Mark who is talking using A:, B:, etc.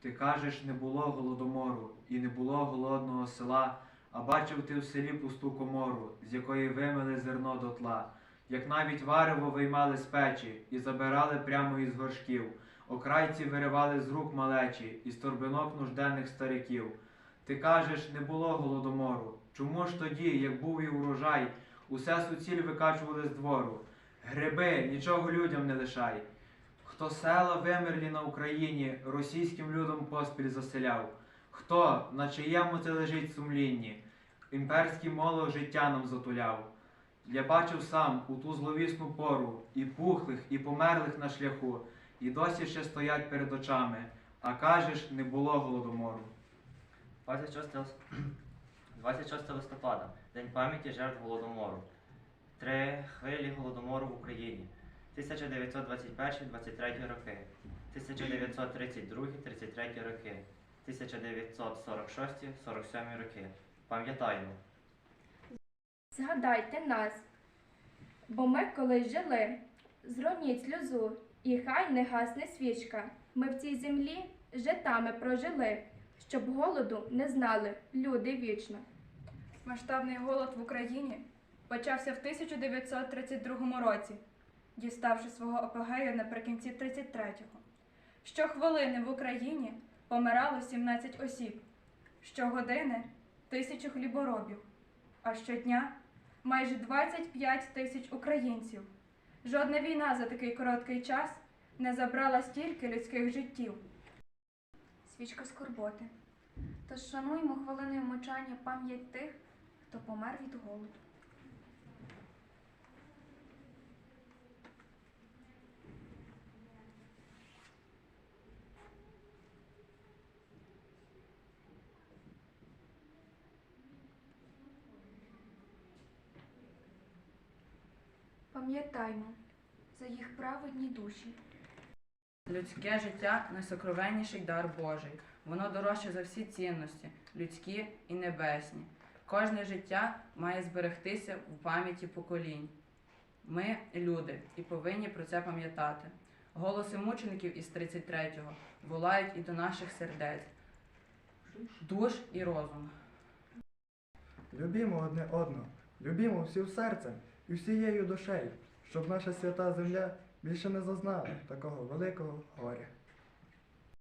A: Ти кажеш, не було голодомору, і не було голодного села, а бачив ти в селі пусту комору, з якої вимили зерно до тла, як навіть варево виймали з печі і забирали прямо із горшків, окрайці виривали з рук малечі, із торбинок нужденних стариків. Ти кажеш, не було голодомору. Чому ж тоді, як був і урожай, усе суціль викачували з двору? Гриби, нічого людям не лишай. Хто села вимерлі на Україні, російським людом поспіль заселяв? Хто, на чиєму це лежить сумлінні, імперський молох життя нам затуляв? Я бачив сам у ту зловісну пору і пухлих, і померлих на шляху, і досі ще стоять перед очами, а кажеш, не було голодомору.
B: 26, 26 листопада День пам'яті жертв Голодомору. Три хвилі Голодомору в Україні. 1921-23 роки. 1932-33 роки. 1946-47 роки. Пам'ятаємо.
C: Згадайте нас, бо ми колись жили, зроніть сльозу, і хай не гасне свічка. Ми в цій землі житами прожили, щоб голоду не знали люди вічно.
D: Масштабний голод в Україні почався в 1932 році, діставши свого апогею наприкінці 33-го. Щохвилини в Україні помирало 17 осіб, щогодини тисячу хліборобів, а щодня майже 25 тисяч українців. Жодна війна за такий короткий час не забрала стільки людських життів.
E: свічка скорботи. Тож шануймо хвилиною мовчання пам'ять тих, хто помер від голоду. Пам'ятаймо за їх праведні душі.
F: Людське життя найсокровенніший дар Божий. Воно дорожче за всі цінності, людські і небесні. Кожне життя має зберегтися в пам'яті поколінь. Ми люди і повинні про це пам'ятати. Голоси мучеників із 33-го волають і до наших сердець, душ і розум.
G: Любімо одне одного, любімо всім серцем і всією душею, щоб наша свята земля більше не зазнала такого великого горя.